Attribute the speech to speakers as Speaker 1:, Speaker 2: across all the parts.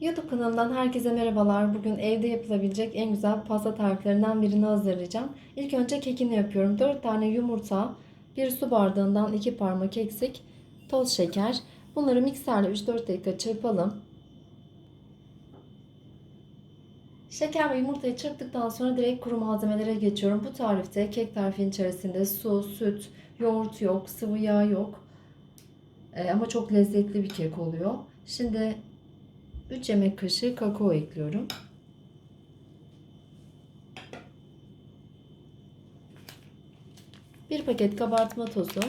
Speaker 1: YouTube kanalımdan herkese merhabalar. Bugün evde yapılabilecek en güzel pasta tariflerinden birini hazırlayacağım. İlk önce kekini yapıyorum. 4 tane yumurta, 1 su bardağından 2 parmak eksik toz şeker. Bunları mikserle 3-4 dakika çırpalım. Şeker ve yumurtayı çırptıktan sonra direkt kuru malzemelere geçiyorum. Bu tarifte kek tarifinin içerisinde su, süt, yoğurt yok, sıvı yağ yok. Ee, ama çok lezzetli bir kek oluyor. Şimdi 3 yemek kaşığı kakao ekliyorum. Bir paket kabartma tozu.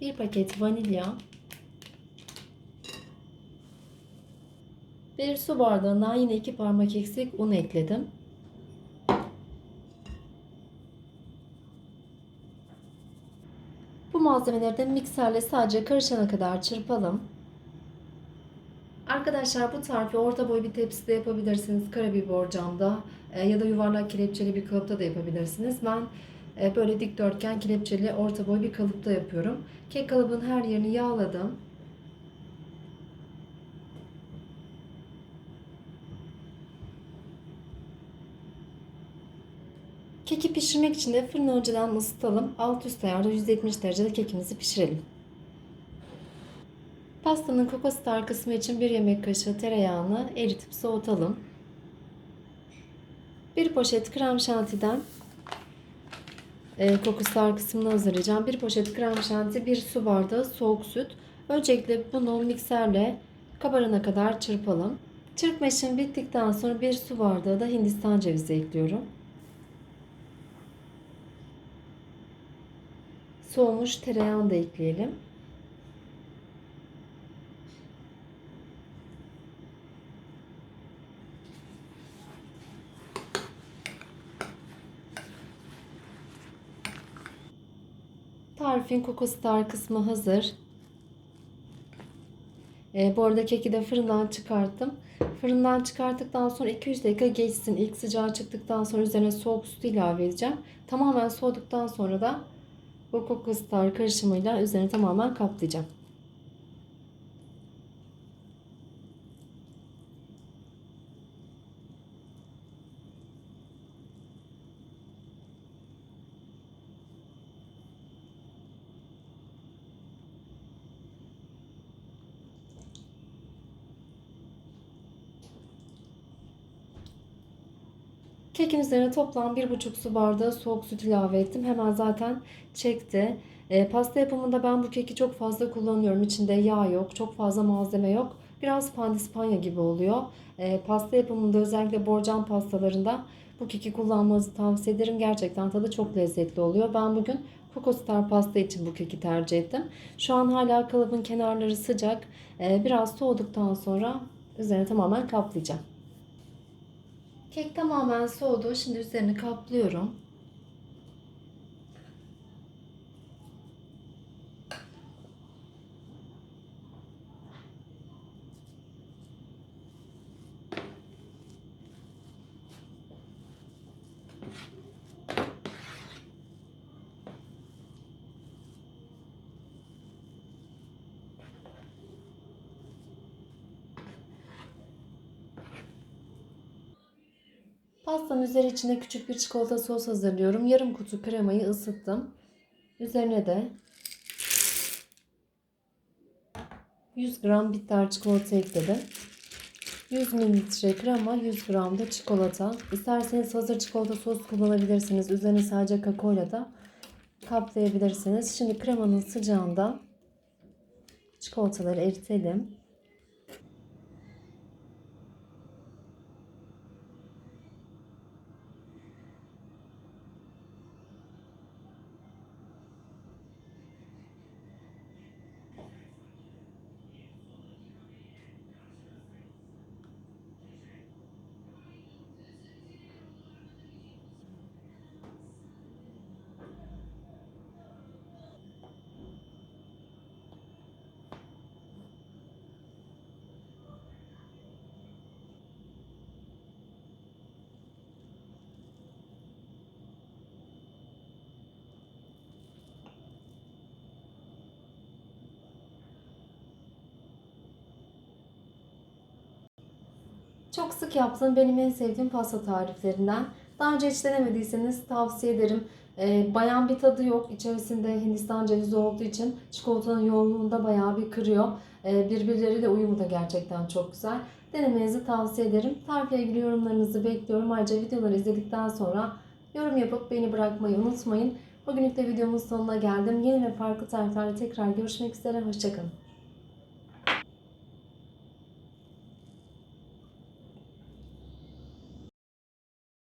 Speaker 1: Bir paket vanilya. Bir su bardağına yine iki parmak eksik un ekledim. Bu malzemeleri de mikserle sadece karışana kadar çırpalım. Arkadaşlar bu tarifi orta boy bir tepside yapabilirsiniz. Karabiber borcamda e, ya da yuvarlak kelepçeli bir kalıpta da yapabilirsiniz. Ben e, böyle dikdörtgen kelepçeli orta boy bir kalıpta yapıyorum. Kek kalıbın her yerini yağladım. Keki pişirmek için de fırını önceden ısıtalım. Alt üst ayarda 170 derecede kekimizi pişirelim. Pastanın kokostar kısmı için 1 yemek kaşığı tereyağını eritip soğutalım. 1 poşet krem şantiden e, kokostar kısmını hazırlayacağım. 1 poşet krem şanti, 1 su bardağı soğuk süt. Öncelikle bunu mikserle kabarana kadar çırpalım. Çırpma işlemi bittikten sonra 1 su bardağı da hindistan cevizi ekliyorum. Soğumuş tereyağını da ekleyelim. Tarifin kokostar kısmı hazır. E, bu arada keki de fırından çıkarttım. Fırından çıkarttıktan sonra 200 dakika geçsin. İlk sıcağı çıktıktan sonra üzerine soğuk süt ilave edeceğim. Tamamen soğuduktan sonra da bu kokostar karışımıyla üzerine tamamen kaplayacağım. Kekin üzerine toplam 1,5 su bardağı soğuk süt ilave ettim. Hemen zaten çekti. E, pasta yapımında ben bu keki çok fazla kullanıyorum. İçinde yağ yok, çok fazla malzeme yok. Biraz pandispanya gibi oluyor. E, pasta yapımında özellikle borcam pastalarında bu keki kullanmanızı tavsiye ederim. Gerçekten tadı çok lezzetli oluyor. Ben bugün Kokostar pasta için bu keki tercih ettim. Şu an hala kalıbın kenarları sıcak. E, biraz soğuduktan sonra üzerine tamamen kaplayacağım. Kek tamamen soğudu. Şimdi üzerini kaplıyorum. Pastanın üzeri içine küçük bir çikolata sos hazırlıyorum. Yarım kutu kremayı ısıttım. Üzerine de 100 gram bitter çikolata ekledim. 100 mililitre krema, 100 gram da çikolata. İsterseniz hazır çikolata sos kullanabilirsiniz. Üzerine sadece kakaoyla da kaplayabilirsiniz. Şimdi kremanın sıcağında çikolataları eritelim. Çok sık yaptığım benim en sevdiğim pasta tariflerinden. Daha önce hiç denemediyseniz tavsiye ederim. Ee, bayan bir tadı yok. İçerisinde Hindistan cevizi olduğu için çikolatanın yoğunluğunu da bayağı bir kırıyor. Ee, birbirleriyle uyumu da gerçekten çok güzel. Denemenizi tavsiye ederim. Tarifle ilgili yorumlarınızı bekliyorum. Ayrıca videoları izledikten sonra yorum yapıp beni bırakmayı unutmayın. Bugünlük de videomuz sonuna geldim. Yeni ve farklı tariflerle tekrar görüşmek üzere. Hoşçakalın.